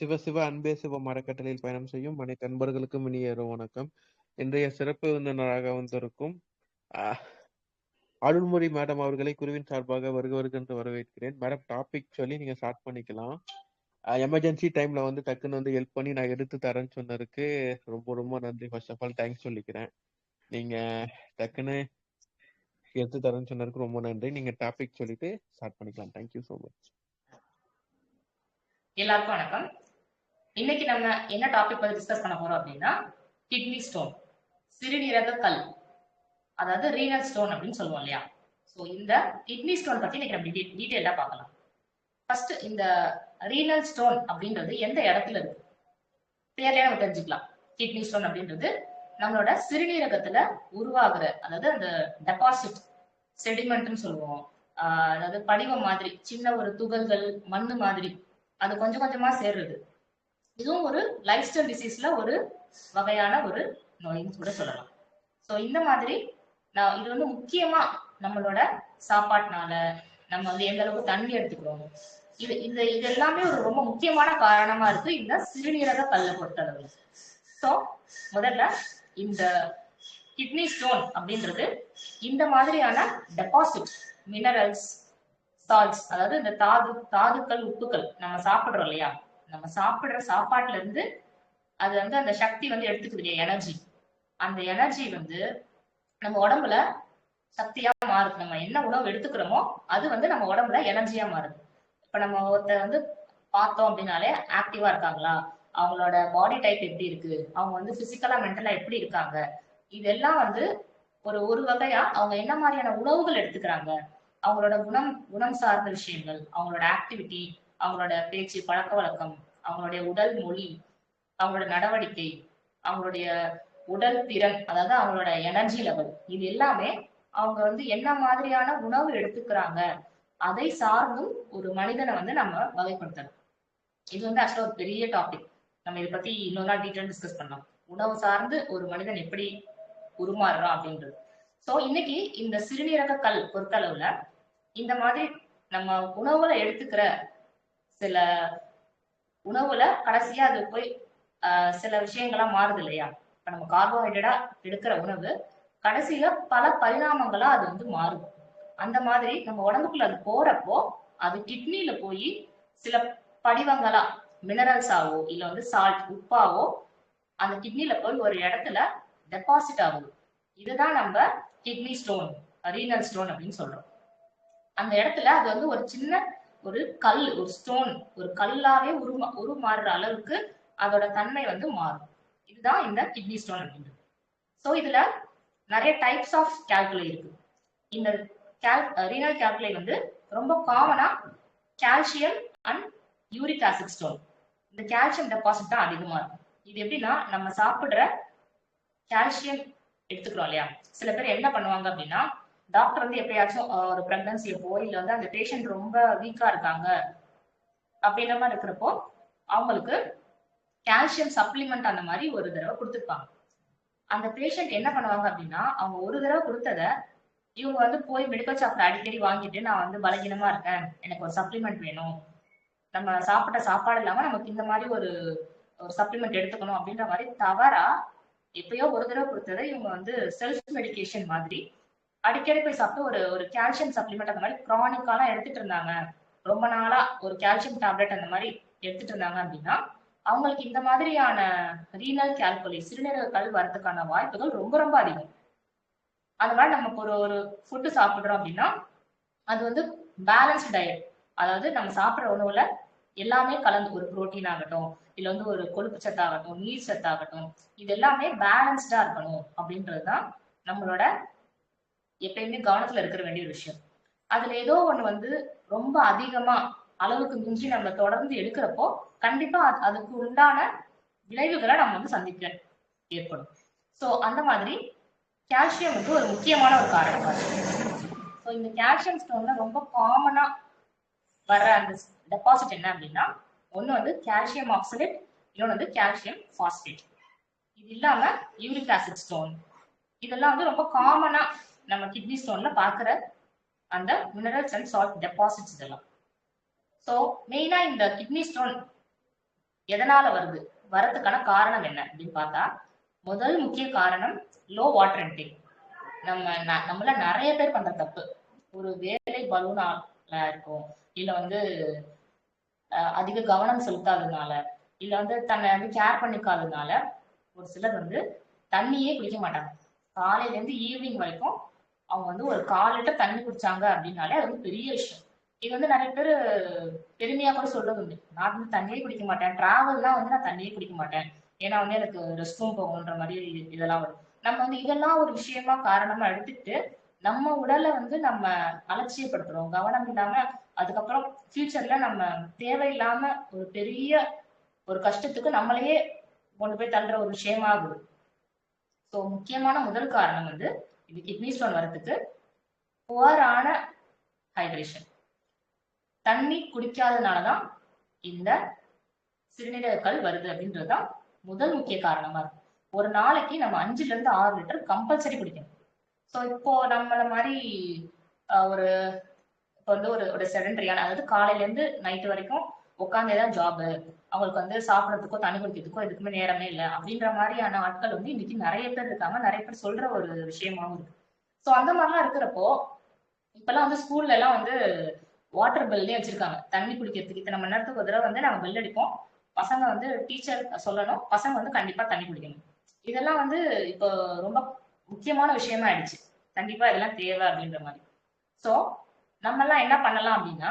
சிவ சிவ அன்பே சிவ மரக்கட்டளையில் பயணம் செய்யும் அனைத்து அன்பர்களுக்கும் இனிய வணக்கம். இன்றைய சிறப்பு விருந்தினராக வந்திருக்கும் அருள்மொழி மேடம் அவர்களை குருவின் சார்பாக வருக வருக என்று வரவேற்கிறேன். மேடம் டாபிக் சொல்லி நீங்க ஸ்டார்ட் பண்ணிக்கலாம். எமர்ஜென்சி டைம்ல வந்து டக்குன்னு வந்து ஹெல்ப் பண்ணி நான் எடுத்து தரேன்னு சொன்னதுக்கு ரொம்ப ரொம்ப நன்றி. ஃபர்ஸ்ட் ஆஃப் ஆல் தேங்க்ஸ் சொல்லிக்கிறேன். நீங்க டக்குன்னு எடுத்து தரேன்னு சொன்னதுக்கு ரொம்ப நன்றி. நீங்க டாபிக் சொல்லிட்டு ஸ்டார்ட் பண்ணிக்கலாம். தேங்க்யூ ஸோ மச் எல்லாருக்கும் வணக்கம். இன்னைக்கு நம்ம என்ன டாபிக் பத்தி டிஸ்கஸ் பண்ண போறோம் அப்படின்னா கிட்னி ஸ்டோன் சிறுநீரக கல் அதாவது ரீனல் ஸ்டோன் அப்படின்னு சொல்லுவோம் இல்லையா? ஸோ இந்த கிட்னி ஸ்டோன் பத்தி இன்னைக்கு நம்ம டீட்டெயிலாக பார்க்கலாம். ஃபர்ஸ்ட் இந்த ரீனல் ஸ்டோன் அப்படின்றது எந்த இடத்துல இருக்கு? பேர்லயே நம்ம தெரிஞ்சுக்கலாம். கிட்னி ஸ்டோன் அப்படின்றது நம்மளோட சிறுநீரகத்துல உருவாகிற அதாவது அந்த டெபாசிட் செடிமெண்ட்னு சொல்லுவோம். அதாவது படிவம் மாதிரி சின்ன ஒரு துகள்கள் மண்ணு மாதிரி அது கொஞ்சம் கொஞ்சமா சேர்றது. இதுவும் ஒரு லைஃப் ஸ்டைல் டிசீஸ்ல ஒரு வகையான ஒரு நோயின்னு கூட சொல்லலாம். ஸோ இந்த மாதிரி நான் இது வந்து முக்கியமா நம்மளோட சாப்பாட்டினால நம்ம வந்து எந்த அளவுக்கு தண்ணி எடுத்துக்கிறோம் இது இந்த இது எல்லாமே ஒரு ரொம்ப முக்கியமான காரணமா இருக்கு இந்த சிறுநீரக கல்லை பொறுத்தளவு ஸோ முதல்ல இந்த கிட்னி ஸ்டோன் அப்படின்றது இந்த மாதிரியான டெபாசிட் மினரல்ஸ் சால்ட்ஸ் அதாவது இந்த தாது தாதுக்கள் உப்புக்கள் நம்ம சாப்பிடுறோம் இல்லையா? நம்ம சாப்பிடுற சாப்பாட்டுல இருந்து அது வந்து அந்த சக்தி வந்து எடுத்துக்குது எனர்ஜி அந்த எனர்ஜி வந்து நம்ம உடம்புல சக்தியா மாறுது. நம்ம என்ன உணவு எடுத்துக்கிறோமோ அது வந்து நம்ம உடம்புல எனர்ஜியா மாறுது. இப்ப நம்ம ஒருத்தர் வந்து பார்த்தோம் அப்படின்னாலே ஆக்டிவா இருக்காங்களா? அவங்களோட பாடி டைப் எப்படி இருக்கு? அவங்க வந்து பிசிக்கலா மென்டலா எப்படி இருக்காங்க? இதெல்லாம் வந்து ஒரு ஒரு வகையா அவங்க என்ன மாதிரியான உணவுகள் எடுத்துக்கிறாங்க? அவங்களோட குணம் குணம் சார்ந்த விஷயங்கள் அவங்களோட ஆக்டிவிட்டி அவங்களோட பேச்சு பழக்க வழக்கம் அவங்களுடைய உடல் மொழி அவங்களோட நடவடிக்கை அவங்களுடைய உடல் திறன் அதாவது அவங்களோட எனர்ஜி லெவல் இது எல்லாமே அவங்க வந்து என்ன மாதிரியான உணவு எடுத்துக்கிறாங்க அதை சார்ந்தும் ஒரு மனிதனை வந்து நம்ம வகைப்படுத்தணும் இது வந்து ஆக்சுவலா ஒரு பெரிய டாபிக் நம்ம இதை பத்தி இன்னொரு நாள் டீட்டெயில் டிஸ்கஸ் பண்ணலாம். உணவு சார்ந்து ஒரு மனிதன் எப்படி உருமாறுறான் அப்படின்றது. ஸோ இன்னைக்கு இந்த சிறுநீரக கல் பொறுத்தளவுல இந்த மாதிரி நம்ம உணவுல எடுத்துக்கிற சில உணவுல கடைசியா அது போய் சில விஷயங்களா மாறுது இல்லையா? இப்ப நம்ம கார்போஹைட்ரேட்டா எடுக்கிற உணவு கடைசியில பல பரிணாமங்களா அது வந்து மாறும். அந்த மாதிரி நம்ம உடம்புக்குள்ள அது போறப்போ அது கிட்னில போய் சில படிவங்களா மினரல்ஸ் ஆவோ இல்ல வந்து சால்ட் உப்பாவோ அந்த கிட்னில போய் ஒரு இடத்துல டெபாசிட் ஆகுது. இதுதான் நம்ம கிட்னி ஸ்டோன் ரீனல் ஸ்டோன் அப்படின்னு சொல்றோம். அந்த இடத்துல அது வந்து ஒரு சின்ன ஒரு கல் ஒரு ஸ்டோன் ஒரு கல்லாவே உருமா உருமாறுற அளவுக்கு அதோட தன்மை வந்து மாறும். இதுதான் இந்த கிட்னி ஸ்டோன் அப்படின்றது. ஸோ இதுல நிறைய டைப்ஸ் ஆஃப் கேல்குலை இருக்கு. இந்த கேல் ரீனல் கேல்குலை வந்து ரொம்ப காமனா calcium and uric acid stone இந்த கால்சியம் டெபாசிட் தான் அதிகமா இருக்கும். இது எப்படின்னா நம்ம சாப்பிடுற கால்சியம் எடுத்துக்கிறோம் இல்லையா? சில பேர் என்ன பண்ணுவாங்க அப்படின்னா டாக்டர் வந்து எப்படியாச்சும் ஒரு பிரெக்னன்சி அப்போ இல்ல வந்து அந்த பேஷண்ட் ரொம்ப வீக்கா இருக்காங்க அப்படின்ற மாதிரி இருக்கிறப்போ அவங்களுக்கு கால்சியம் சப்ளிமெண்ட் அந்த மாதிரி ஒரு தடவை கொடுத்துருப்பாங்க. அந்த பேஷண்ட் என்ன பண்ணுவாங்க அப்படின்னா அவங்க ஒரு தடவை கொடுத்தத இவங்க வந்து போய் மெடிக்கல் ஷாப்ல அடிக்கடி வாங்கிட்டு நான் வந்து பலகீனமா இருக்கேன். எனக்கு ஒரு சப்ளிமெண்ட் வேணும். நம்ம சாப்பிட்ட சாப்பாடு இல்லாம நமக்கு இந்த மாதிரி ஒரு ஒரு சப்ளிமெண்ட் எடுத்துக்கணும். அப்படின்ற மாதிரி தவறா எப்பயோ ஒரு தடவை கொடுத்ததை இவங்க வந்து செல்ஃப் மெடிக்கேஷன் மாதிரி அடிக்கடி போய் சாப்பிட்டு ஒரு ஒரு கால்சியம் சப்ளிமெண்ட் அந்த மாதிரி க்ரானிக்காலாம் எடுத்துட்டு இருந்தாங்க. ரொம்ப நாளா ஒரு கால்சியம் டேப்லெட் அந்த மாதிரி எடுத்துட்டு இருந்தாங்க அப்படின்னா அவங்களுக்கு இந்த மாதிரியான ரீனல் கேல்குலி சிறுநீரக கல் வரதுக்கான வாய்ப்புகள் ரொம்ப ரொம்ப அதிகம். அந்த மாதிரி ஒரு ஒரு ஃபுட்டு சாப்பிடுறோம் அப்படின்னா அது வந்து பேலன்ஸ்டு டயட் அதாவது நம்ம சாப்பிட்ற உணவுல எல்லாமே கலந்து ஒரு புரோட்டீன் ஆகட்டும் இல்ல வந்து ஒரு கொழுப்பு சத்தாகட்டும் நீர் சத்தாகட்டும் இது எல்லாமே பேலன்ஸ்டா இருக்கணும் அப்படின்றது தான் நம்மளோட எப்பயுமே கவனத்துல இருக்கிற வேண்டிய ஒரு விஷயம். அதுல ஏதோ ஒண்ணு வந்து ரொம்ப அதிகமா அளவுக்கு மிஞ்சி நம்ம தொடர்ந்து எடுக்கிறப்போ கண்டிப்பா அது- அதுக்கு உண்டான விளைவுகளை நம்ம வந்து சந்திக்க ஏற்படும். ஸோ அந்த மாதிரி கால்சியம் வந்து ஒரு முக்கியமான ஒரு காரணம் ஸோ இந்த கால்சியம் ஸ்டோன்ல ரொம்ப காமனா வர்ற அந்த டெபாசிட் என்ன அப்படின்னா ஒன்று வந்து கால்சியம் ஆக்சலேட் இன்னொன்று வந்து கால்சியம் ஃபாஸ்பேட் இது இல்லாம யூரிக் ஆசிட் ஸ்டோன் இதெல்லாம் வந்து ரொம்ப காமனா நம்ம கிட்னி ஸ்டோன்ல பாக்குற அந்த மினரல்ஸ் அண்ட் சால்ட் டெபாசிட்ஸ் இதெல்லாம். ஸோ மெயினா இந்த கிட்னி ஸ்டோன் எதனால வருது? வரதுக்கான காரணம் என்ன அப்படின்னு பார்த்தா முதல் முக்கிய காரணம் லோ வாட்டர் இன்டேக் நம்ம ந- நம்மள நிறைய பேர் பண்ற தப்பு. ஒரு வேலை பலூனா இருக்கும். இல்ல வந்து அதிக கவனம் செலுத்தாததுனால இல்ல வந்து தன்னை வந்து கேர் பண்ணிக்காததுனால ஒரு சிலர் வந்து தண்ணியே குடிக்க மாட்டாங்க. காலையில இருந்து ஈவினிங் வரைக்கும் அவங்க வந்து ஒரு கால் லிட்டர் தண்ணி குடிச்சாங்க அப்படின்னாலே அது வந்து பெரிய விஷயம். இது வந்து நிறைய பேர் பெருமையா கூட சொல்றது உண்டு. நான் வந்து தண்ணியே குடிக்க மாட்டேன். டிராவல்லாம் வந்து நான் தண்ணியே குடிக்க மாட்டேன். ஏன்னா வந்து எனக்கு ரெஸ்ட் ரூம் போகணுன்ற மாதிரி இதெல்லாம் வரும். நம்ம வந்து இதெல்லாம் ஒரு விஷயமா காரணமா எடுத்துக்கிட்டு நம்ம உடலை வந்து நம்ம அலட்சியப்படுத்துறோம். கவனம் இல்லாம அதுக்கப்புறம் ஃபியூச்சர்ல நம்ம தேவையில்லாம ஒரு பெரிய ஒரு கஷ்டத்துக்கு நம்மளையே கொண்டு போய் தள்ளுற ஒரு விஷயமா ஆகுது. ஸோ முக்கியமான முதல் காரணம் வந்து இது கிட்னி ஸ்டோன் வரதுக்கு புவரான ஹைட்ரேஷன் தண்ணி குடிக்காதனாலதான் இந்த சிறுநீரகக்கல் வருது அப்படின்றதுதான் முதல் முக்கிய காரணமா இருக்கும் ஒரு நாளைக்கு நம்ம அஞ்சுல இருந்து ஆறு லிட்டர் கம்பல்சரி குடிக்கணும். ஸோ இப்போ நம்மள மாதிரி ஒரு இப்போ வந்து ஒரு ஒரு செடன்ட்ரியான அதாவது காலையிலேருந்து நைட்டு வரைக்கும் உட்காந்தே தான் ஜாப் அவங்களுக்கு வந்து சாப்பிடறதுக்கோ தண்ணி குடிக்கிறதுக்கோ எதுக்குமே நேரமே இல்லை. அப்படின்ற மாதிரியான ஆட்கள் வந்து இன்னைக்கு நிறைய பேர் இருக்காங்க. நிறைய பேர் சொல்ற ஒரு விஷயமாவும் இருக்கு. ஸோ அந்த மாதிரிலாம் இருக்கிறப்போ இப்பெல்லாம் வந்து ஸ்கூல்ல எல்லாம் வந்து வாட்டர் பெல்லே வச்சிருக்காங்க. தண்ணி குடிக்கிறதுக்கு இத்தனை மணி நேரத்துக்கு ஒரு தடவை வந்து நம்ம பெல் அடிப்போம். பசங்க வந்து டீச்சர் சொல்லணும். பசங்க வந்து கண்டிப்பா தண்ணி குடிக்கணும். இதெல்லாம் வந்து இப்போ ரொம்ப முக்கியமான விஷயமா ஆயிடுச்சு. கண்டிப்பா இதெல்லாம் தேவை அப்படின்ற மாதிரி. ஸோ நம்ம எல்லாம் என்ன பண்ணலாம் அப்படின்னா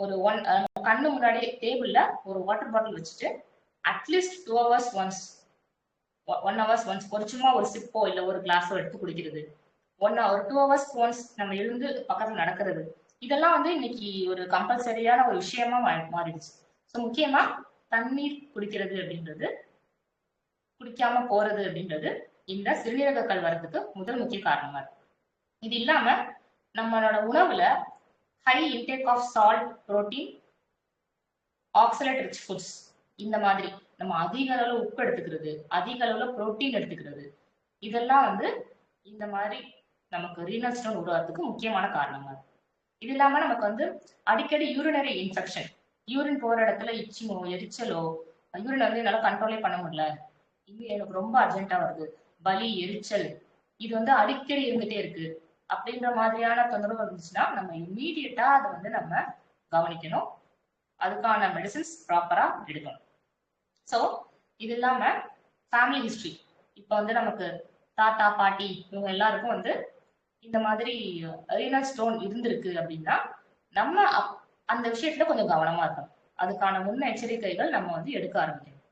ஒரு ஒன் கண்ணு முன்னாடி டேபிள்ல ஒரு வாட்டர் பாட்டில் வச்சுட்டு at least two hours once one hours once ஒரு சும்மா ஒரு சிப்போ இல்லை ஒரு கிளாஸோ எடுத்து குடிக்கிறது. ஒன் ஒரு டூ ஹவர்ஸ் ஒன்ஸ் நம்ம எழுந்து பக்கத்துல நடக்கிறது. இதெல்லாம் வந்து இன்னைக்கு ஒரு கம்பல்சரியான ஒரு விஷயமா மா- மாறிடுச்சு. ஸோ முக்கியமா தண்ணீர் குடிக்கிறது அப்படின்றது குடிக்காம போறது அப்படின்றது இந்த சிறுநீரக கல் வரதுக்கு முதல் முக்கிய காரணமா இருக்கு. இது இல்லாம நம்மளோட உணவுல high intake of salt protein oxalate rich foods இந்த மாதிரி நம்ம அதிக அளவுல உப்பு எடுத்துக்கிறது அதிக அளவுல புரோட்டீன் எடுத்துக்கிறது. இதெல்லாம் வந்து இந்த மாதிரி நமக்கு ரீனல் ஸ்டோன் உருவாகிறதுக்கு முக்கியமான காரணமா இது இல்லாம நமக்கு வந்து அடிக்கடி யூரினரி இன்ஃபெக்ஷன் யூரின் போற இடத்துல இச்சிங்கோ எரிச்சலோ யூரின் வந்து என்னால கண்ட்ரோலே பண்ண முடியல. இது எனக்கு ரொம்ப அர்ஜென்ட்டா வருது. வலி எரிச்சல் இது வந்து அடிக்கடி இருந்துட்டே இருக்கு. அப்படின்ற மாதிரியான தொந்தரவு இருந்துச்சுன்னா நம்ம இம்மீடியட்டா அதை வந்து நம்ம கவனிக்கணும். அதுக்கான மெடிசின்ஸ் ப்ராப்பரா எடுக்கணும். ஸோ இது இல்லாம ஃபேமிலி ஹிஸ்ட்ரி இப்போ வந்து நமக்கு தாத்தா பாட்டி இவங்க எல்லாருக்கும் வந்து இந்த மாதிரி ரீனல் ஸ்டோன் இருந்திருக்கு அப்படின்னா நம்ம அப்- அந்த விஷயத்துல கொஞ்சம் கவனமா இருக்கணும். அதுக்கான முன்னெச்சரிக்கைகள் நம்ம வந்து எடுக்க ஆரம்பிக்கணும்.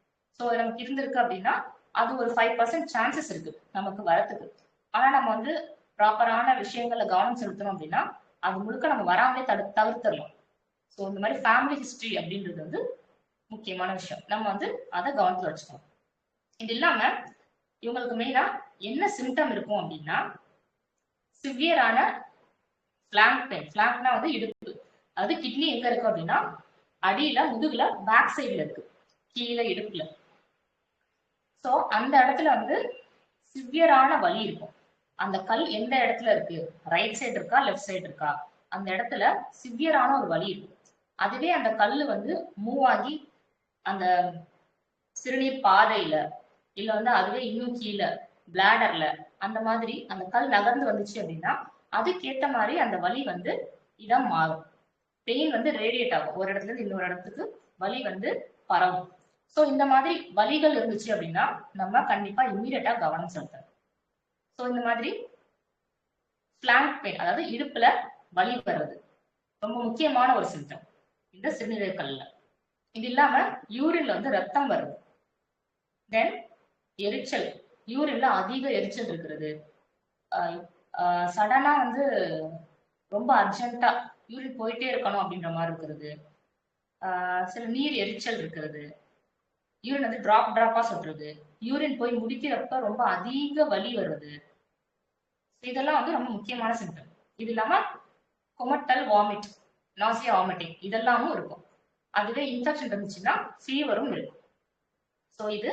ஸோ நமக்கு இருந்திருக்கு அப்படின்னா அது ஒரு ஃபைவ் பர்சன்ட் சான்சஸ் இருக்கு நமக்கு வரத்துக்கு. ஆனா நம்ம வந்து ப்ராப்பரான விஷயங்கள்ல கவனம் செலுத்தணும் அப்படின்னா அது முழுக்க நம்ம வராமலே தடு தவிர்த்துடலாம் ஸோ இந்த மாதிரி ஃபேமிலி ஹிஸ்ட்ரி அப்படின்றது வந்து முக்கியமான விஷயம். நம்ம வந்து அதை கவனத்தில் வச்சுக்கணும். இது இல்லாம இவங்களுக்கு மெயினா என்ன சிம்டம் இருக்கும் அப்படின்னா சிவியரான பிளாங்க் பெயின் பிளாங்க்னா வந்து இடுப்பு. அது கிட்னி எங்க இருக்கு அப்படின்னா அடியில முதுகுல பேக் சைடுல இருக்கு. கீழே இடுப்புல. ஸோ அந்த இடத்துல வந்து சிவியரான வலி இருக்கும். அந்த கல் எந்த இடத்துல இருக்கு? ரைட் சைடு இருக்கா? லெஃப்ட் சைடு இருக்கா? அந்த இடத்துல சிவியரான ஒரு வலி இருக்கு. அதுவே அந்த கல் வந்து மூவ் ஆகி அந்த சிறுநீர் பாதையில இல்ல வந்து அதுவே இன்னும் கீழே பிளாடர்ல அந்த மாதிரி அந்த கல் நகர்ந்து வந்துச்சு அப்படின்னா அதுக்கேத்த மாதிரி அந்த வலி வந்து இடம் மாறும். பெயின் வந்து ரேடியேட் ஆகும். ஒரு இடத்துல இருந்து இன்னொரு இடத்துக்கு வலி வந்து பரவும். ஸோ இந்த மாதிரி வலிகள் இருந்துச்சு அப்படின்னா நம்ம கண்டிப்பா இம்மீடியட்டா கவனம் செலுத்தணும். ஸோ இந்த மாதிரி பிளாங்க் பெயின் அதாவது இடுப்புல வலி வர்றது. ரொம்ப முக்கியமான ஒரு சிம்டம் இந்த சிறுநீரகக்கல்ல இது இல்லாம யூரின்ல வந்து ரத்தம் வருது. தென் எரிச்சல். யூரின்ல அதிக எரிச்சல் இருக்கிறது. சடனா வந்து ரொம்ப அர்ஜென்ட்டா யூரின் போயிட்டே இருக்கணும் அப்படின்ற மாதிரி இருக்கிறது. சில நீர் எரிச்சல் இருக்கிறது. யூரின் வந்து டிராப் டிராப்பா சொல்றது. யூரின் போய் முடிக்கிறப்ப ரொம்ப அதிக வலி வருது. இதெல்லாம் வந்து ரொம்ப முக்கியமான சிம்டம் இது இல்லாம குமட்டல் வாமிட் நாசியா வாமிட்டிங் இதெல்லாமும் இருக்கும். அதுவே இன்ஃபெக்ஷன் இருந்துச்சுன்னா ஃபீவரும் இருக்கும். ஸோ இது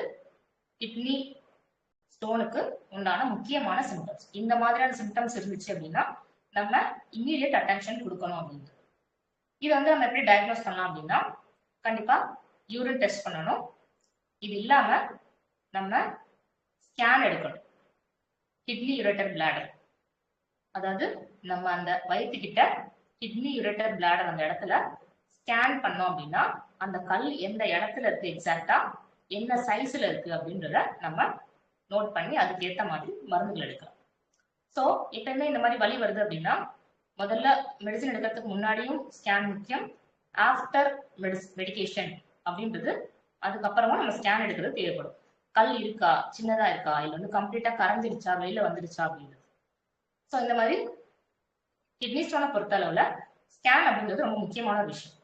கிட்னி ஸ்டோனுக்கு உண்டான முக்கியமான சிம்டம்ஸ் இந்த மாதிரியான சிம்டம்ஸ் இருந்துச்சு அப்படின்னா நம்ம இம்மீடியட் அட்டென்ஷன் கொடுக்கணும் அப்படின்னு இதை வந்து நம்ம எப்படி டயக்னோஸ் பண்ணலாம் அப்படின்னா கண்டிப்பா யூரின் டெஸ்ட் பண்ணணும். இது இல்லாம நம்ம ஸ்கேன் எடுக்கணும். கிட்னி யுரேட்டர் பிளாடர் அதாவது நம்ம அந்த வயிற்றுக்கிட்ட கிட்னி யுரேட்டர் பிளாடர் அந்த இடத்துல ஸ்கேன் பண்ணோம் அப்படின்னா அந்த கல் எந்த இடத்துல இருக்கு எக்ஸாக்டா என்ன சைஸ்ல இருக்கு அப்படின்றத நம்ம நோட் பண்ணி அதுக்கு ஏத்த மாதிரி மருந்துகள் எடுக்கலாம். ஸோ எப்பயுமே இந்த மாதிரி வலி வருது அப்படின்னா முதல்ல மெடிசன் எடுக்கிறதுக்கு முன்னாடியும் ஸ்கேன் முக்கியம் ஆஃப்டர் மெடிஸ் மெடிகேஷன் அப்படின்றது அதுக்கப்புறமா நம்ம ஸ்கேன் எடுக்கிறது தேவைப்படும். கல் இருக்கா? சின்னதா இருக்கா? இல்லை வந்து கம்ப்ளீட்டா கரைஞ்சிருச்சா வெளியில வந்துருச்சா அப்படின்றது. ஸோ இந்த மாதிரி கிட்னி ஸ்டோனை பொறுத்த அளவுல ஸ்கேன் அப்படின்றது ரொம்ப முக்கியமான ஒரு விஷயம்.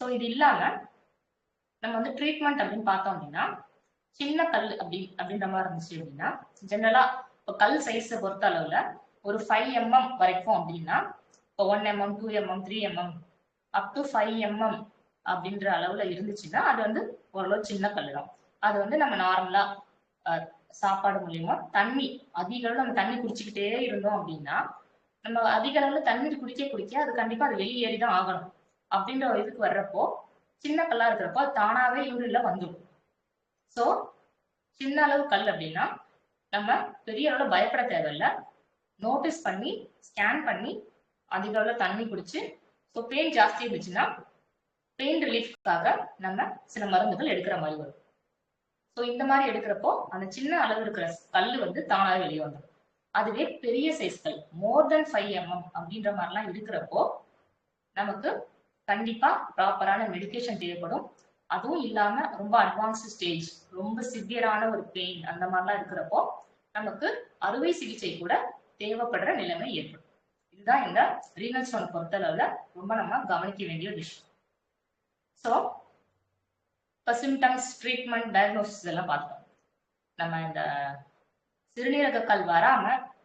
ஸோ இது இல்லாம நம்ம வந்து ட்ரீட்மெண்ட் அப்படின்னு பார்த்தோம் அப்படின்னா சின்ன கல் அப்படி அப்படின்ற மாதிரி இருந்துச்சு அப்படின்னா ஜென்ரலா இப்போ கல் சைஸை பொறுத்த அளவுல ஒரு ஃபைவ் எம்எம் வரைக்கும் அப்படின்னா இப்போ one mm two mm three mm up to five mm அப்படின்ற அளவுல இருந்துச்சுன்னா அது வந்து ஓரளவு சின்ன கல் தான் அது வந்து நம்ம நார்மலா சாப்பாடு மூலியமா தண்ணி அதிக அளவு நம்ம தண்ணி குடிச்சுக்கிட்டே இருந்தோம் அப்படின்னா நம்ம அதிக அளவுல தண்ணீர் குடிக்க குடிக்க அது கண்டிப்பா அது வெளியேறி தான் ஆகணும் அப்படின்ற ஒரு இதுக்கு வர்றப்போ சின்ன கல்லா இருக்கிறப்போ அது தானாவே யூரின்ல வந்துடும் ஸோ சின்ன அளவு கல் அப்படின்னா நம்ம பெரிய அளவுல பயப்பட தேவையில்ல. நோட்டீஸ் பண்ணி ஸ்கேன் பண்ணி அதிக அளவுல தண்ணி குடிச்சு ஸோ பெயின் ஜாஸ்தி இருந்துச்சுன்னா பெயின் ரிலீஃப்காக நம்ம சில மருந்துகள் எடுக்கிற மாதிரி வரும். ஸோ இந்த மாதிரி எடுக்கிறப்போ அந்த சின்ன அளவு இருக்கிற கல் வந்து தானாக வெளியே வந்துடும் அதுவே பெரிய சைஸ் கல் மோர் தென் ஃபைவ் எம்எம் அப்படின்ற மாதிரிலாம் இருக்கிறப்போ நமக்கு கண்டிப்பா ப்ராப்பரான மெடிகேஷன் தேவைப்படும். அதுவும் இல்லாம ரொம்ப அட்வான்ஸ்டு ஸ்டேஜ் ரொம்ப சிவியரான ஒரு பெயின் அந்த மாதிரிலாம் இருக்கிறப்போ நமக்கு அறுவை சிகிச்சை கூட தேவைப்படுற நிலைமை ஏற்படும். இதுதான் இந்த ரீனல் ஸ்டோன் பொறுத்தளவுல ரொம்ப நம்ம கவனிக்க வேண்டிய ஒரு விஷயம். ஸோ இப்போ சிம்டம்ஸ் ட்ரீட்மெண்ட் டயக்னோசிஸ் எல்லாம் பார்த்தோம். நம்ம இந்த சிறுநீரக கல் வராம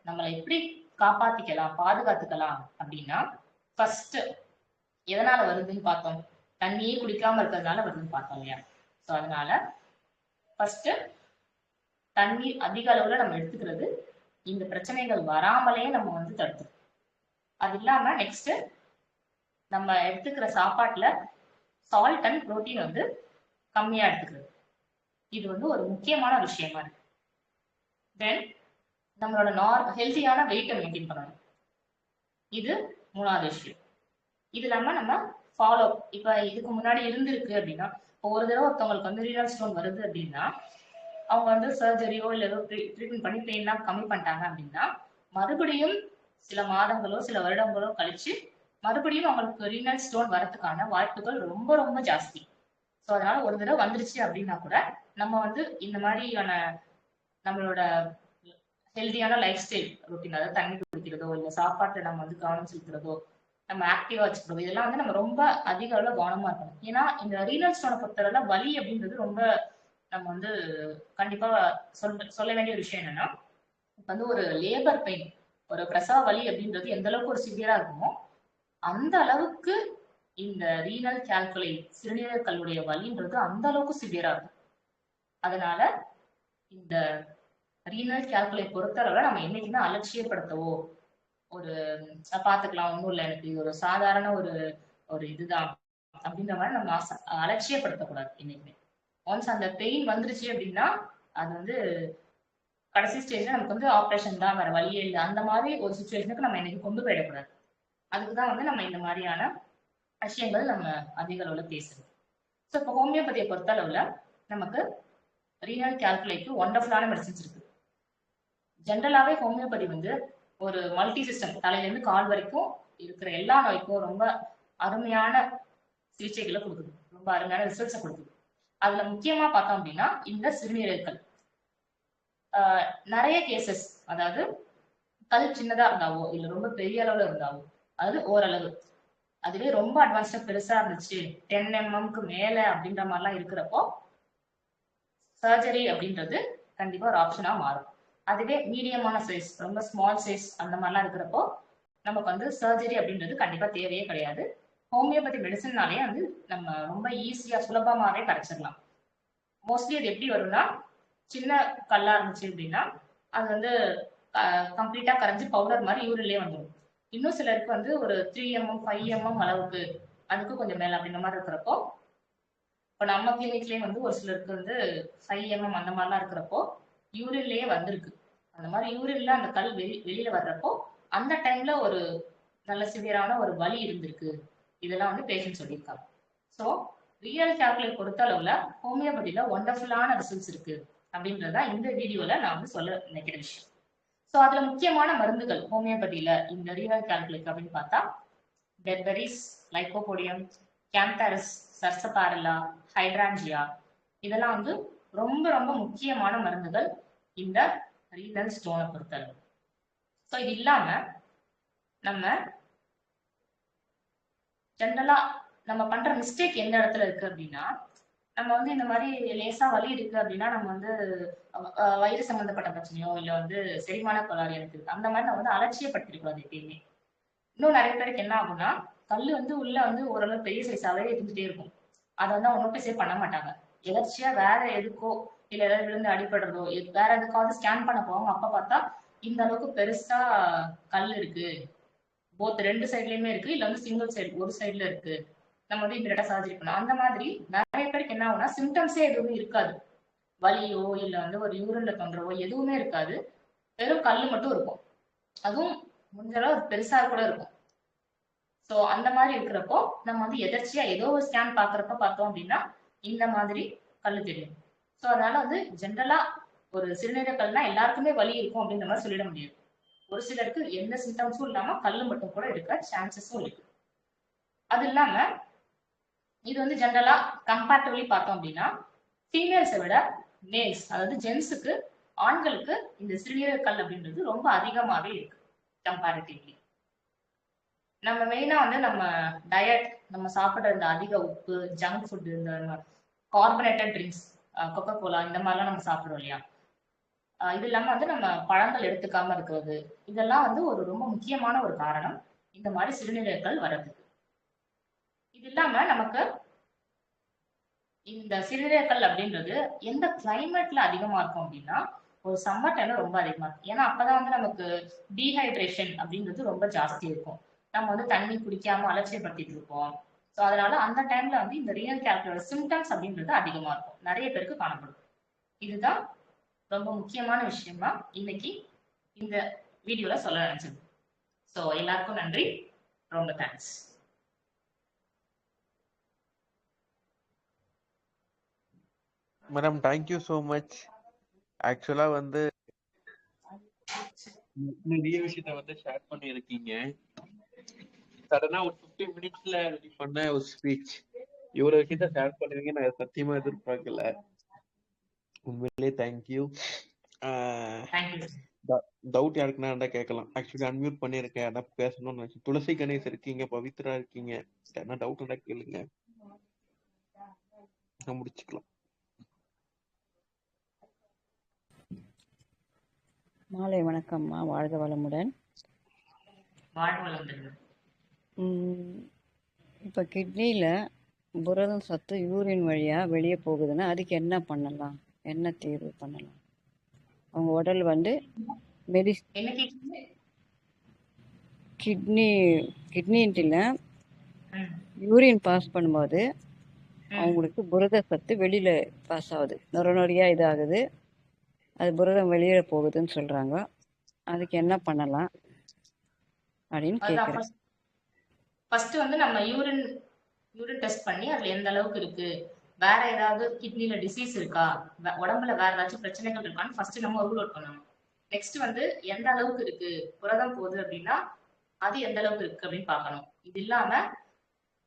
நம்மளை எப்படி காப்பாத்திக்கலாம் பாதுகாத்துக்கலாம் அப்படின்னா ஃபர்ஸ்ட் எதனால வருதுன்னு பார்த்தோம். தண்ணியே குடிக்காம இருக்கிறதுனால வருதுன்னு பார்த்தோம் இல்லையா? ஸோ அதனால ஃபர்ஸ்ட் தண்ணீர் அதிக அளவுல நம்ம எடுத்துக்கிறது இந்த பிரச்சனைகள் வராமலே நம்ம வந்து தடுத்துரும் அது இல்லாம நெக்ஸ்ட் நம்ம எடுத்துக்கிற சாப்பாட்டுல சால்ட் அண்ட் ப்ரோட்டீன் வந்து கம்மியா எடுத்துக்கிறது. இது வந்து ஒரு முக்கியமான விஷயமா இருக்கு. தென் நம்மளோட நார் ஹெல்த்தியான வெயிட்டை மெயின்டைன் பண்ணணும். இது மூணாவது விஷயம். இது இல்லாம நம்ம ஃபாலோ இப்ப இதுக்கு முன்னாடி இருந்திருக்கு அப்படின்னா இப்போ ஒரு தடவை ஒருத்தவங்களுக்கு வந்து ரீனல் ஸ்டோன் வருது அப்படின்னா அவங்க வந்து சர்ஜரியோ இல்லை ஏதோ ட்ரீட்மெண்ட் பண்ணி பெயின்லாம் கம்மி பண்ணிட்டாங்க அப்படின்னா மறுபடியும் சில மாதங்களோ சில வருடங்களோ கழிச்சு மறுபடியும் அவங்களுக்கு ரீனல் ஸ்டோன் வரதுக்கான வாய்ப்புகள் ரொம்ப ரொம்ப ஜாஸ்தி. ஸோ அதனால ஒரு தடவை வந்துருச்சு அப்படின்னா கூட நம்ம வந்து இந்த மாதிரியான நம்மளோட ஹெல்தியான லைஃப் ஸ்டைல் ரொட்டீன் அதாவது தண்ணி குடிக்கிறதோ இல்லை சாப்பாட்டில் நம்ம வந்து கவனம் செலுத்துறதோ நம்ம ஆக்டிவா வச்சுக்கிறதோ இதெல்லாம் வந்து நம்ம ரொம்ப அதிக அளவுல கவனமா இருக்கணும். ஏன்னா இந்த ரீனல் ஸ்டோனை பொறுத்தவரை வலி அப்படின்றது ரொம்ப நம்ம வந்து கண்டிப்பா சொல்ல சொல்ல வேண்டிய விஷயம் என்னன்னா இப்போ வந்து ஒரு லேபர் பெயின் ஒரு பிரசவ வலி அப்படின்றது எந்த அளவுக்கு ஒரு சிவியரா இருக்குமோ அந்த அளவுக்கு இந்த ரீனல் கேல்குலை சிறுநீரக கல்லுடைய வலின்றது அந்த அளவுக்கு சிவியரா இருக்கும் அதனால இந்த ரீனல் கேல்குலை பொறுத்தளவுல நம்ம என்னைக்குமே அலட்சியப்படுத்தவோ ஒரு பாத்துக்கலாம் ஒன்றும் இல்லை எனக்கு இது ஒரு சாதாரண ஒரு ஒரு இதுதான் அப்படின்ற மாதிரி நம்ம அச- அலட்சியப்படுத்தக்கூடாது என்னைக்குமே. ஒன்ஸ் அந்த பெயின் வந்துருச்சு அப்படின்னா அது வந்து கடைசி ஸ்டேஜ்ல நமக்கு வந்து ஆப்ரேஷன் தான் வேற வழியே இல்லை. அந்த மாதிரி ஒரு சுச்சுவேஷனுக்கு நம்ம என்னைக்கு கொண்டு போயிடக்கூடாது. அதுக்கு தான் வந்து நம்ம இந்த மாதிரியான விஷயங்கள் நம்ம அதிக அளவுல பேசுறோம் ஸோ இப்போ ஹோமியோபதியை பொறுத்த அளவுல நமக்கு ரீனல் கால்குலைக்கு ஒண்டர்ஃபுல்லான மெடிசன்ஸ் இருக்கு. ஜென்ரலாவே ஹோமியோபதி வந்து ஒரு மல்டி சிஸ்டம் தலையிலேருந்து கால் வரைக்கும் இருக்கிற எல்லா நோய்க்கும் ரொம்ப அருமையான சிகிச்சைகளை கொடுக்குது. ரொம்ப அருமையான ரிசல்ட்ஸை கொடுக்குது. அதுல முக்கியமா பார்த்தோம் அப்படின்னா இந்த சிறுநீரகங்கள். ஆஹ் நிறைய கேசஸ் அதாவது கல் சின்னதா இருந்தாவோ இல்லை ரொம்ப பெரிய அளவுல இருந்தாவோ அதாவது ஓரளவு. அதுவே ரொம்ப அட்வான்ஸ்டா பெருசா இருந்துச்சு. டென் எம்எம்க்கு மேல அப்படின்ற மாதிரிலாம் இருக்கிறப்போ சர்ஜரி அப்படின்றது கண்டிப்பா ஒரு ஆப்ஷனா மாறும். அதுவே மீடியமான சைஸ் ரொம்ப ஸ்மால் சைஸ் அந்த மாதிரிலாம் இருக்கிறப்போ நமக்கு வந்து சர்ஜரி அப்படின்றது கண்டிப்பா தேவையே கிடையாது. ஹோமியோபதி மெடிசன்னாலே வந்து நம்ம ரொம்ப ஈஸியா சுலபமாவே கரைச்சிடலாம். மோஸ்ட்லி அது எப்படி வரும்னா சின்ன கல்லா இருந்துச்சு அப்படின்னா அது வந்து கம்ப்ளீட்டா கரைஞ்சு பவுடர் மாதிரி யூரின்லேயே வந்துடும் இன்னும் சிலருக்கு வந்து ஒரு த்ரீ எம்எம் ஃபைவ் எம்எம் அளவுக்கு அதுக்கு கொஞ்சம் மேல அப்படின்ற மாதிரி இருக்கிறப்போ இப்போ நம்ம கிளினிக்லயே வந்து ஒரு சிலருக்கு வந்து ஃபைவ் எம்எம் அந்த மாதிரிலாம் இருக்கிறப்போ யூரின்லயே வந்திருக்கு. அந்த மாதிரி யூரின்ல அந்த கல் வெளி வெளியில வர்றப்போ அந்த டைம்ல ஒரு நல்ல சிவியரான ஒரு வலி இருந்திருக்கு. இதெல்லாம் வந்து பேஷண்ட் சொல்லியிருக்காங்க. ஸோ ரியல் கால்குலேட் பொறுத்த அளவுல ஹோமியோபதியில ஒண்டர்ஃபுல்லான ரிசல்ட்ஸ் இருக்கு. தான் இந்த வீடியோல நான் வந்து சொல்ல நினைக்கிற விஷயம். ஸோ அதுல முக்கியமான மருந்துகள் ஹோமியோபதியில இந்த ரீனல் கால்குலேட் அப்படின்னு பார்த்தா பெர்பெரிஸ் லைகோபோடியம் கேம்தரஸ் சர்சபாரலா ஹைட்ரான்ஜியா இதெல்லாம் வந்து ரொம்ப ரொம்ப முக்கியமான மருந்துகள் இந்த ரீனல் ஸ்டோனை பொறுத்தளவு. ஸோ இது இல்லாம நம்ம ஜென்ரலா நம்ம பண்ற மிஸ்டேக் எந்த இடத்துல இருக்கு அப்படின்னா நம்ம வந்து இந்த மாதிரி லேசா வலி இருக்கு அப்படின்னா நம்ம வந்து வயிறு சம்பந்தப்பட்ட பிரச்சனையோ இல்ல வந்து செரிமான கோளாறு எனக்கு இருக்கு அந்த மாதிரி நம்ம வந்து அலட்சியப்படுத்திருக்கூடாது எப்பயுமே. இன்னும் நிறைய பேருக்கு என்ன ஆகும்னா கல் வந்து உள்ள வந்து ஓரளவு பெரிய சைஸாவே இருந்துட்டே இருக்கும். அதை வந்து அவங்க நோட்டீஸே பண்ண மாட்டாங்க. எதர்ச்சியா வேற எதுக்கோ இல்ல ஏதாவது விழுந்து அடிபடுறதோ எது- வேற எதுக்காவது ஸ்கேன் பண்ண போவாங்க அப்ப பார்த்தா இந்த அளவுக்கு பெருசா கல் இருக்கு. போத் ரெண்டு சைட்லயுமே இருக்கு இல்ல வந்து சிங்கிள் சைடு ஒரு சைடுல இருக்கு. நம்ம வந்து இமீடியட்டா சர்ஜரி பண்ணலாம். அந்த மாதிரி நிறைய பேருக்கு என்ன ஆகும்னா சிம்டம்ஸே எதுவுமே இருக்காது. வலியோ இல்ல வந்து ஒரு யூரின்ல தொந்தரவோ எதுவுமே இருக்காது. வெறும் கல் மட்டும் இருக்கும். அதுவும் முடிஞ்சளவு பெருசா கூட இருக்கும். சோ அந்த மாதிரி இருக்கிறப்போ நம்ம வந்து எதர்ச்சியா ஏதோ ஒரு ஸ்கேன் பாக்குறப்ப பார்த்தோம் அப்படின்னா இந்த மாதிரி கல் தெரியும். சோ அதனால வந்து ஜென்ரலா ஒரு சிறுநீரகல்னா எல்லாருக்குமே வலி இருக்கும் அப்படின்ற மாதிரி சொல்லிட முடியாது. ஒரு சிலருக்கு எந்த சிம்டம்ஸும் இல்லாம கல் மட்டும் கூட இருக்க சான்சஸும் இருக்கு. அது இல்லாம இது வந்து ஜென்ரலா கம்பேரிட்டிவ்லி பார்த்தோம் அப்படின்னா ஃபீமேல்ஸை விட மேல்ஸ் அதாவது ஜென்ஸுக்கு ஆண்களுக்கு இந்த சிறுநீரக கல் அப்படின்றது ரொம்ப அதிகமாகவே இருக்கு கம்பேரிட்டிவ்லி நம்ம மெயினா வந்து நம்ம டயட் நம்ம சாப்பிட்ற இந்த அதிக உப்பு ஜங்க் ஃபுட்டு இந்த கார்பனேட்டட் ட்ரிங்க்ஸ் கொக்கோ கோலா இந்த மாதிரிலாம் நம்ம சாப்பிடுறோம் இல்லையா? இது இல்லாம வந்து நம்ம பழங்கள் எடுத்துக்காம இருக்கிறது இதெல்லாம் வந்து ஒரு ரொம்ப முக்கியமான ஒரு காரணம். இந்த மாதிரி சிறுநீரகங்கள் வர்றதுக்கு இது இல்லாம நமக்கு இந்த சிறுநீரகல் அப்படின்றது எந்த கிளைமேட்ல அதிகமா இருக்கும் அப்படின்னா ஒரு சம்மர் டைம்ல ரொம்ப அதிகமா இருக்கும். ஏன்னா அப்பதான் வந்து நமக்கு டீஹைட்ரேஷன் அப்படின்றது ரொம்ப ஜாஸ்தி இருக்கும். நம்ம வந்து தண்ணி குடிக்காம அலட்சியப்படுத்திட்டு இருப்போம். ஸோ அதனால அந்த டைம்ல வந்து இந்த ரியல் கேரக்டரோட சிம்டம்ஸ் அப்படின்றது அதிகமா இருக்கும். நிறைய பேருக்கு காணப்படும். இதுதான் ரொம்ப முக்கியமான விஷயமா இன்னைக்கு இந்த வீடியோல சொல்ல நினைச்சது. ஸோ எல்லாருக்கும் நன்றி. ரொம்ப thanks madam thank you so much ஆக்சுவலா வந்து நிறைய விஷயத்த வந்து ஷேர் பண்ணியிருக்கீங்க. சடனா ஒரு ஃபிஃப்டி மினிட்ஸ்ல ரெடி பண்ண ஒரு ஸ்பீச் இவ்வளவு விஷயத்த ஷேர் பண்ணுவீங்க நான் சத்தியமா எதிர்பார்க்கல. உண்மையிலே தேங்க்யூ டவுட் யாருக்குன்னா இருந்தா கேட்கலாம். ஆக்சுவலி அன்மியூட் பண்ணியிருக்கேன் அதான் பேசணும்னு நினைச்சேன். துளசி கணேஷ் இருக்கீங்க பவித்ரா இருக்கீங்க. என்ன டவுட் இருந்தா கேளுங்க. நான் முடிச்சுக்கலாம். மாலை வணக்கம்மா. வாழ்க வளமுடன். இப்போ கிட்னியில் புரதம் சத்து யூரின் வழியாக வெளியே போகுதுன்னா அதுக்கு என்ன பண்ணலாம்? என்ன தீர்வு பண்ணலாம்? அவங்க உடல் வந்து மெடி என்ன கேக்குது கிட்னி கிட்னின்ட்டில் யூரின் பாஸ் பண்ணும்போது. அவங்களுக்கு புரத சத்து வெளியில் பாஸ் ஆகுது. நொறியாக இதாகுது. அது புரதம் வெளியில் போகுதுன்னு சொல்கிறாங்க அதுக்கு என்ன பண்ணலாம் அப்படின்னு கேட்குறேன் ஃபர்ஸ்ட் வந்து நம்ம யூரின் யூரின் டெஸ்ட் பண்ணி அதுல எந்த அளவுக்கு இருக்கு? வேற ஏதாவது கிட்னில டிசீஸ் இருக்கா? உடம்புல வேற ஏதாச்சும் பிரச்சனைகள் இருக்கான்னு ஃபர்ஸ்ட் நம்ம ரூல் அவுட் பண்ணணும். நெக்ஸ்ட் வந்து எந்த அளவுக்கு இருக்கு? புரதம் போகுது அப்படின்னா அது எந்த அளவுக்கு இருக்கு அப்படின்னு பார்க்கணும். இது இல்லாம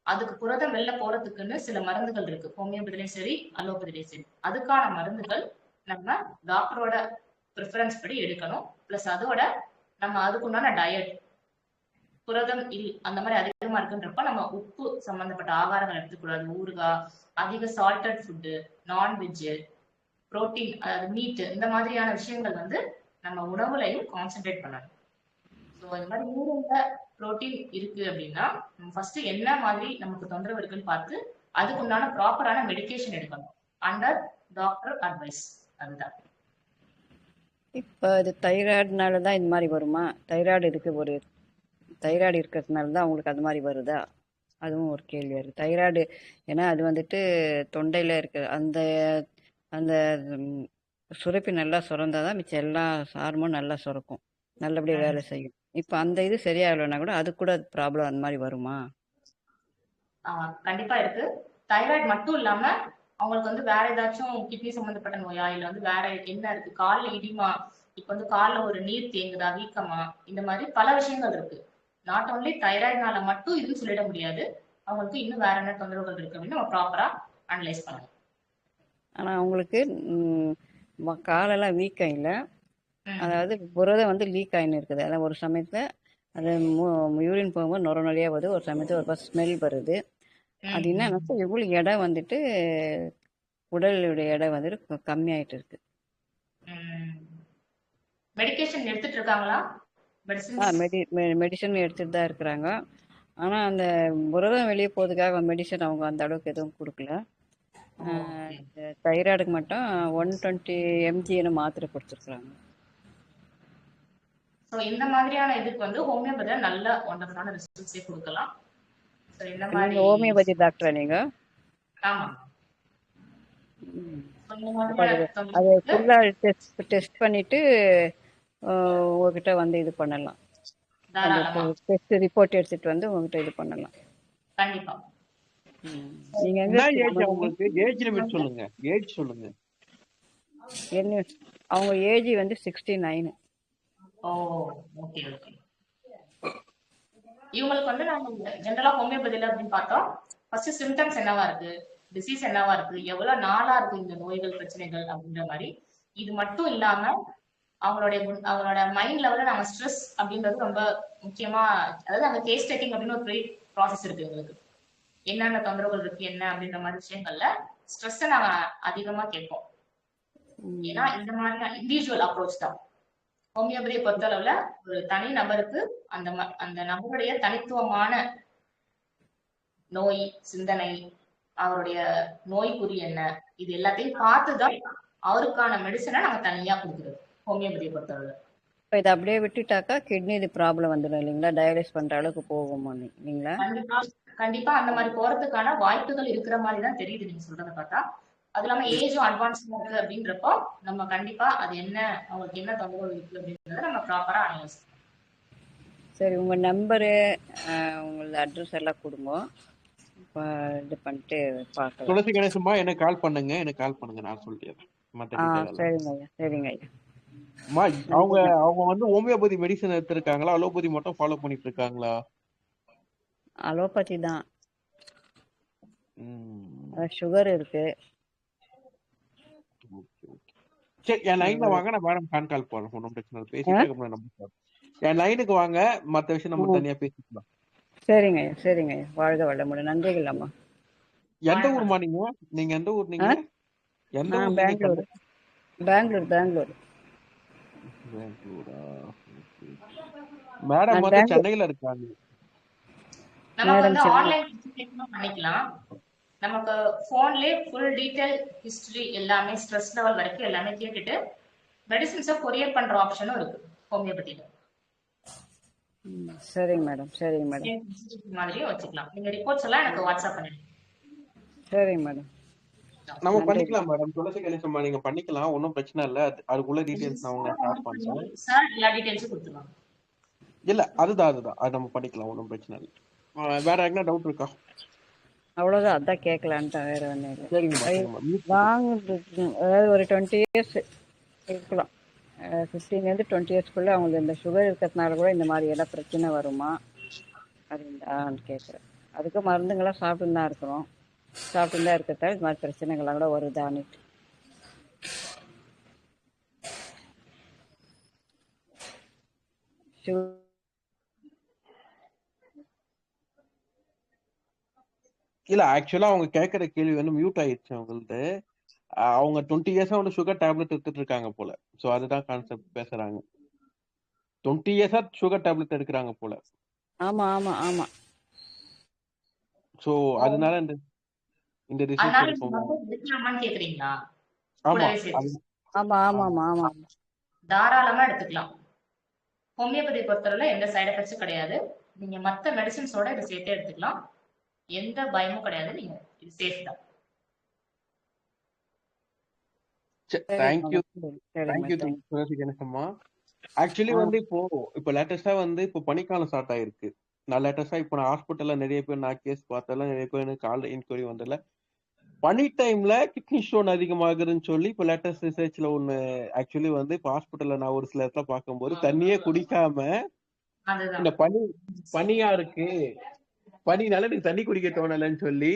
அதுக்கு புரதம் வெளில போறதுக்குன்னு சில மருந்துகள் இருக்கு. ஹோமியோபதிலையும் சரி அலோபதிலையும் சரி. அதுக்கான மருந்துகள் நம்ம டாக்டரோட ப்ரிஃபரன்ஸ் படி எடுக்கணும். ப்ளஸ் அதோட நம்ம அதுக்குண்டான டயட் புரதம் இல் அந்த மாதிரி அதிகமா இருக்குன்றப்ப நம்ம உப்பு சம்பந்தப்பட்ட ஆகாரங்கள் எடுத்துக்கூடாது ஊறுகாய் அதிக salted food non veg protein அதாவது மீட் இந்த மாதிரியான விஷயங்கள் வந்து நம்ம உணவுலையும் கான்சென்ட்ரேட் பண்ணணும். ஸோ இந்த மாதிரி ஊரில் புரோட்டீன் இருக்கு அப்படின்னா ஃபர்ஸ்ட் என்ன மாதிரி நமக்கு தொந்தரவு இருக்குன்னு பார்த்து அதுக்கு உண்டான ப்ராப்பரான மெடிக்கேஷன் எடுக்கணும். அண்டர் டாக்டர் அட்வைஸ் அதுதான். இப்போ இது தைராய்டுனால தான் இந்த மாதிரி வருமா? தைராய்டு இருக்கு ஒரு தைராய்டு இருக்கிறதுனால தான் அவங்களுக்கு அது மாதிரி வருதா? அதுவும் ஒரு கேள்வியாக இருக்குது தைராய்டு ஏன்னா அது வந்துட்டு தொண்டையில் இருக்க. அந்த அந்த சுரப்பி நல்லா சுரந்தாதான் தான் மிச்சம் எல்லா ஹார்மோன் நல்லா சுரக்கும். நல்லபடியாக வேலை செய்யும். இப்போ அந்த இது சரியாகலைன்னா கூட அது கூட ப்ராப்ளம் அந்த மாதிரி வருமா? ஆஹ் கண்டிப்பா இருக்கு. தைராய்டு மட்டும் இல்லாம அவங்களுக்கு வந்து வேற ஏதாச்சும் கிட்னி சம்பந்தப்பட்ட நோயா இல்ல வந்து வேற என்ன இருக்கு? கால்ல இடிமா இப்ப வந்து கால்ல ஒரு நீர் தேங்குதா? வீக்கமா? இந்த மாதிரி பல விஷயங்கள் இருக்கு. நாட் ஓன்லி தைராய்டுனால மட்டும் இதுன்னு சொல்லிட முடியாது. அவங்களுக்கு இன்னும் வேற என்ன தொந்தரவுகள் இருக்கு அப்படின்னு நம்ம ப்ராப்பரா அனலைஸ் பண்ணணும் ஆனால் அவங்களுக்கு காலெல்லாம் வீக்கம் இல்லை. அதாவது புரதம் வந்து லீக் ஆகின்னு இருக்குது. அதான் ஒரு சமயத்தில் அது யூரின் போகும்போது நுர நொழியாக வருது. ஒரு சமயத்தில் ஒரு ஸ்மெல் வருது. அது ம். என்னன்னா இவ்வளோ எடை வந்துட்டு உடலுடைய எடை வந்துட்டு க- கம்மியாயிட்டு இருக்கு. மெடிகேஷன் எடுத்துட்டு இருக்காங்களா? ஆ மெடிசின்ஸ் மெடி மெடிசன் எடுத்துட்டு தான் இருக்கிறாங்க. ஆனால் அந்த புரதம் வெளியே போகிறதுக்காக மெடிசன் அவங்க அந்த அளவுக்கு எதுவும் கொடுக்கல. தைராய்டுக்கு மட்டும் ஒன் டுவெண்ட்டி எம்ஜின்னு மாத்திரை கொடுத்துருக்குறாங்க. ஸோ இந்த மாதிரியான இதுக்கு வந்து ஹோமியோபதியில நல்ல ஒண்டர்ஃபுல்லான ரிசல்ட்ஸே கொடுக்கலாம். இந்த மாதிரி நீங்கள் ஹோமியோபதி டாக்டரா நீங்கள் ஆமா. அது ஃபுல்லாக டெஸ்ட் டெஸ்ட் பண்ணிவிட்டு உங்ககிட்ட வந்து இது பண்ணலாம். டெஸ்ட் ரிப்போர்ட் எடுத்துகிட்டு வந்து உங்ககிட்ட இது பண்ணலாம். கண்டிப்பா. என்ன எங்கே ஏஜ் அவங்களுக்கு? ஏஜ் லிமிட் சொல்லுங்க. ஏஜ் சொல்லுங்க. என்ன? அவங்க ஏஜ் வந்து sixty nine oh okay okay இவங்களுக்கு வந்து நம்ம ஜென்ரலா ஹோமியோபதியில அப்படின்னு பார்த்தோம்? ஃபர்ஸ்ட் சிம்டம்ஸ் என்னவா இருக்கு? டிசீஸ் என்னவா இருக்கு? எவ்வளவு நாளா இருக்கு இந்த நோய்கள் பிரச்சனைகள் அப்படின்ற மாதிரி. இது மட்டும் இல்லாம அவங்களுடைய அவங்களோட மைண்ட் லெவல்ல நாங்க ஸ்ட்ரெஸ் அப்படின்றது ரொம்ப முக்கியமா அதாவது அந்த கேஸ் டேக்கிங் அப்படின்னு ஒரு பெரிய ப்ராசஸ் இருக்கு எங்களுக்கு. என்னென்ன தொந்தரவுகள் இருக்கு என்ன அப்படின்ற மாதிரி விஷயங்கள்ல ஸ்ட்ரெஸ்ஸை நாங்க அதிகமா கேட்போம். ஏன்னா இந்த மாதிரியான இண்டிவிஜுவல் அப்ரோச் தான். ஹோமியோபதியை பொறுத்தளவுல ஒரு தனி நபருக்கு அந்த அந்த நபருடைய தனித்துவமான நோய் சிந்தனை அவருடைய நோய் குறி என்ன? இது எல்லாத்தையும் பார்த்துதான் அவருக்கான மெடிசனை நாங்க தனியா கொடுக்குறது ஹோமியோபதியை பொறுத்தளவுல. இப்போ இதை அப்படியே விட்டுட்டாக்கா கிட்னி இது ப்ராப்ளம் வந்துடும் இல்லைங்களா? டயாலிஸ் பண்ணுற அளவுக்கு போகுமா இல்லைங்களா? கண்டிப்பா கண்டிப்பா அந்த மாதிரி போறதுக்கான வாய்ப்புகள் இருக்கிற மாதிரி தான் தெரியுது நீங்க சொல்றத பார்த்தா. அது இல்லாம ஏஜும் அட்வான்ஸ்மெண்ட் இருக்கு அப்படின்றப்போ நம்ம கண்டிப்பா அது என்ன அவங்களுக்கு என்ன தொந்தரவு இருக்கு அப்படின்றத நம்ம ப்ராப்பரா அனலைஸ் சரி உங்கள் நம்பரு உங்களது அட்ரஸ் எல்லாம் கொடுங்க. இப்போ இது பண்ணிட்டு பார்க்கலாம். துளசி கணேசம்மா எனக்கு கால் பண்ணுங்க எனக்கு கால் பண்ணுங்க நான் சொல்லிடுறேன் சரிங்க ஐயா சரிங்க ஐயா. அம்மா அவங்க அவங்க வந்து ஹோமியோபதி மெடிசன் எடுத்திருக்காங்களா அலோபதி மட்டும் ஃபாலோ பண்ணிட்டு இருக்காங்களா? அலோபதி தான். ம். சுகர் இருக்கு. சரி என் லைன்ல வாங்க நான் மேடம் கான் கால் போறேன் ஒன்றும் பிரச்சனை இல்லை பேசிட்டு நம்ம என் லைனுக்கு வாங்க மற்ற விஷயம் நம்ம. தனியா பேசிக்கலாம். சரிங்க சரிங்க வாழ்க வளமுடன். நன்றிகள் அம்மா. எந்த ஊர்மா நீங்க? நீங்க எந்த ஊர் நீங்க? எந்த ஊர் பெங்களூர். பெங்களூர் பெங்களூர். பெங்களூரா? மேடம் வந்து. சென்னையில இருக்காங்க. சொல்லுங்க. ஆன்லைன் பண்ணிக்கலாம். நமக்கு போன்லயே ஃபுல் டீடைல் ஹிஸ்டரி எல்லாமே ஸ்ட்ரெஸ் லெவல் வரைக்கும் எல்லாமே கேட்டுட்டு மெடிசின்ஸை கொரியர் பண்ற ஆப்ஷனும் இருக்கு ஹோமியோபதியில சரிங்க மேடம் சரிங்க மேடம் மாதிரியும் வச்சுக்கலாம். நீங்க ரிப்போர்ட்ஸ் எல்லாம் எனக்கு வாட்ஸ்அப் பண்ணிடுங்க சரிங்க மேடம் நம்ம. பண்ணிக்கலாம் மேடம் துளசி கணேசம்மா நீங்க பண்ணிக்கலாம். ஒன்றும் பிரச்சனை இல்ல. அது- அதுக்குள்ள டீடைல்ஸ் நான் உங்க ஷேர் பண்றேன். சார் எல்லா டீடைல்ஸும் கொடுத்துருவாங்க. இல்ல அதுதான் அதுதான். அது நம்ம பண்ணிக்கலாம். ஒன்றும் பிரச்சனை இல்லை. வேற என்ன டவுட் இருக்கா? அவ்வளோதான் அதான் கேட்கலான்ட்டு வேற ஒன்றும் இல்லை. வாங்க அதாவது ஒரு டுவெண்ட்டி இயர்ஸ் இருக்கலாம். ஃபிஃப்டீன்லேருந்து டுவெண்ட்டி இயர்ஸ்க்குள்ளே அவங்களுக்கு இந்த சுகர் இருக்கிறதுனால கூட இந்த மாதிரி எல்லாம் பிரச்சனை வருமா? அப்படின்டான்னு கேட்குறேன். அதுக்கு மருந்துங்களாம் சாப்பிட்டு தான் இருக்கிறோம். சாப்பிட்டு தான் இருக்கிறதால இந்த மாதிரி பிரச்சனைகள்லாம் கூட வருதான்னு சு இல்ல ஆக்சுவலா அவங்க கேட்கற கேள்வி வந்து மியூட் ஆயிடுச்சு அவங்கள்ட்ட. அவங்க டுவெண்ட்டி இயர்ஸா வந்து சுகர் டேப்லெட் எடுத்துட்டு இருக்காங்க போல. சோ அதுதான் கான்செப்ட் பேசுறாங்க. டுவெண்ட்டி இயர்ஸா சுகர் டேப்லெட் எடுக்கிறாங்க போல. ஆமாம் ஆமாம் ஆமாம் சோ அதனால இந்த இந்த கேக்குறீங்களா? ஆமா. ஆமாம் ஆமாம் ஆமாம் தாராளமா எடுத்துக்கலாம். ஹோமியோபதி பொறுத்தவரை எந்த சைடு எஃபெக்ட்ஸும் கிடையாது. நீங்க மத்த மெடிசின்ஸோட இதை சேர்த்தே எடுத்துக்கலாம். எந்த பயமும் கிடையாது. நீங்க இது சேஃப் தான். Thank you thank you கணேசம்மா. ஆக்சுவலி வந்து இப்போ இப்போ லேட்டஸ்டா வந்து இப்போ பனிக்காலம் ஸ்டார்ட் ஆயிருக்கு. நான் லேட்டஸ்டா இப்போ நான் ஹாஸ்பிட்டல்ல நிறைய பேர் நான் கேஸ் பார்த்தல நிறைய பேர் எனக்கு கால் என்கொயரி வந்தல பனி டைம்ல கிட்னி ஸ்டோன் அதிகமாகுதுன்னு சொல்லி இப்போ லேட்டஸ்ட் ரிசர்ச்ல ஒன்னு ஆக்சுவலி வந்து இப்போ ஹாஸ்பிட்டல்ல நான் ஒரு சில இடத்துல பார்க்கும்போது தண்ணியே குடிக்காம அதுதான். இந்த பனி பனியா இருக்கு. பனினால எனக்கு தண்ணி குடிக்க தோணலைன்னு சொல்லி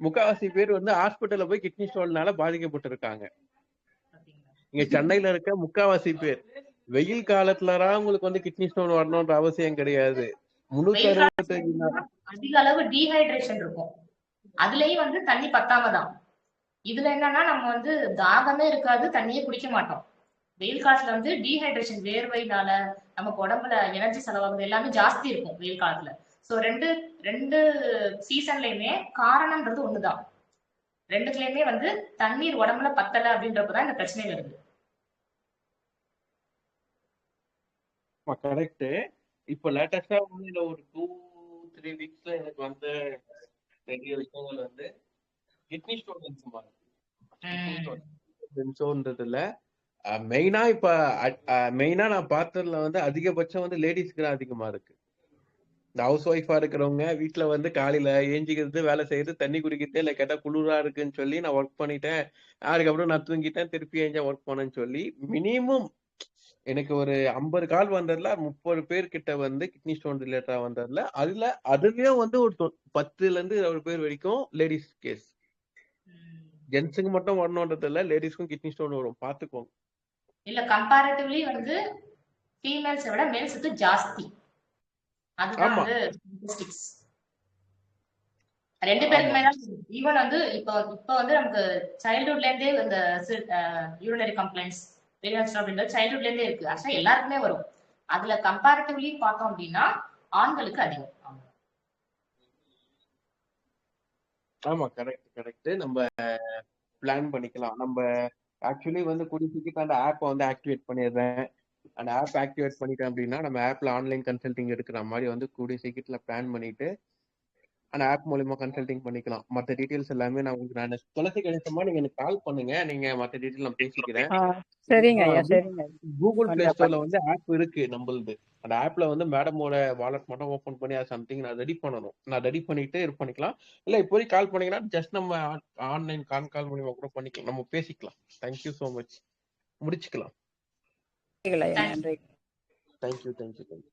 முக்காவாசி பேர் வந்து ஹாஸ்பிட்டல்ல போய் கிட்னி ஸ்டோன்னால பாதிக்கப்பட்டிருக்காங்க. இங்க சென்னையில இருக்க முக்காவாசி பேர். வெயில் காலத்துலதான் உங்களுக்கு வந்து கிட்னி ஸ்டோன் வரணும்ன்ற அவசியம் கிடையாது. முன்னூத்தி அறுபத்தஞ்சு அதிக அளவு டீஹைட்ரேஷன் இருக்கும். அதுலயும் வந்து தண்ணி பத்தாம தான். இதுல என்னன்னா நம்ம வந்து தாகமே இருக்காது தண்ணியே குடிக்க மாட்டோம். வெயில் காலத்துல வந்து டீஹைட்ரேஷன் வேர்வைனால நமக்கு உடம்புல எனர்ஜி செலவாகுது எல்லாமே ஜாஸ்தி இருக்கும் வெயில் காலத்துல. சோ ரெண்டு ரெண்டு சீசன்லயுமே காரணம்ன்றது ஒண்ணுதான். ரெண்டுத்துலயுமே வந்து தண்ணீர் உடம்புல பத்தல அப்படின்றப்பதான் இந்த பிரச்சனை வருது கரெக்ட் இப்ப லேட்டஸ்டா வந்து இந்த ஒரு டூ த்ரீ வீக்ஸ்ல எனக்கு வந்த நிறைய விஷயங்கள் வந்து கிட்னி ஸ்டோன் இருக்குமா கிட்னி உம் ஸ்டோன் ஸ்டோன்றதுல மெயினா இப்ப மெயினா நான் பார்த்ததுல வந்து அதிகபட்சம் வந்து லேடிஸ்க்கு தான் அதிகமா இருக்கு. இந்த ஹவுஸ் ஒய்ஃபா இருக்கிறவங்க வீட்டுல வந்து காலையில ஏஞ்சிக்கிறது வேலை செய்யறது தண்ணி குடிக்கிறது இல்ல கேட்டா குளிரா இருக்குன்னு சொல்லி நான் ஒர்க் பண்ணிட்டேன். அதுக்கப்புறம் நான் தூங்கிட்டேன் திருப்பி ஏஞ்சா ஒர்க் பண்ணேன்னு சொல்லி மினிமம் எனக்கு ஒரு ஐம்பது கால் வந்ததுல முப்பது பேர் கிட்ட வந்து கிட்னி ஸ்டோன் ரிலேட்டடா வந்ததுல அதுல அதுலயும் வந்து ஒரு தொ- பத்துல இருந்து இருபது பேர் வரைக்கும் லேடிஸ் கேஸ் ஜென்ஸுக்கு மட்டும் வரணுன்றது இல்ல லேடிஸ்க்கும் கிட்னி ஸ்டோன் வரும். பாத்துக்கோங்க. இல்ல கம்பேரிட்டிவ்லி வந்து ஃபீமேல்ஸை விட மேல்ஸுக்கு ஜாஸ்தி. அதுதான் வந்து. ரெண்டு பேருக்குமே தான் ஈவன் வந்து இப்போ இப்போ வந்து நமக்கு சைல்ட்ஹுட்ல இருந்தே இந்த யூரினரி கம்ப்ளைண்ட்ஸ் பெரியன்ஸ் அப்படின்றது சைல்ட்ஹுட்ல இருந்தே இருக்கு. ஆக்சுவலா எல்லாருக்குமே வரும். அதுல கம்பேரிட்டிவ்லி பார்த்தோம் அப்படின்னா ஆண்களுக்கு அதிகம். ஆமா. கரெக்ட் கரெக்ட் நம்ம பிளான் பண்ணிக்கலாம். நம்ம ஆக்சுவலி வந்து கூடிய சீக்கிரம் அந்த ஆப்பை வந்து ஆக்டிவேட் பண்ணிடுறேன். அந்த ஆப் ஆக்டிவேட் பண்ணிட்டேன் அப்படின்னா நம்ம ஆப்ல ஆன்லைன் கன்சல்டிங் எடுக்கிற மாதிரி வந்து கூடிய சீக்கிரத்துல பிளான் பண்ணிட்டு அந்த ஆப் மூலியமா கன்சல்டிங் பண்ணிக்கலாம். மற்ற டீடைல்ஸ் எல்லாமே நான் உங்களுக்கு நான் துளசி கணிசமா நீங்க எனக்கு கால் பண்ணுங்க. நீங்க மற்ற டீடைல் நான் பேசிக்கிறேன். சரிங்க கூகுள் பிளே ஸ்டோர்ல வந்து ஆப் இருக்கு நம்மளுது. அந்த ஆப்ல வந்து மேடமோட வாலெட் மட்டும் ஓபன் பண்ணி அது சம்திங் நான் ரெடி பண்ணணும். நான் ரெடி பண்ணிட்டு இது பண்ணிக்கலாம். இல்ல இப்போதைக்கு கால் பண்ணீங்கன்னா ஜஸ்ட் நம்ம ஆன்லைன் கான் கால் மூலியமா கூட பண்ணிக்கலாம். நம்ம பேசிக்கலாம். தேங்க்யூ ஸோ மச் முடிச்சுக்கலாம். ஐயா Thank you. நன்றி thank you thank you thank you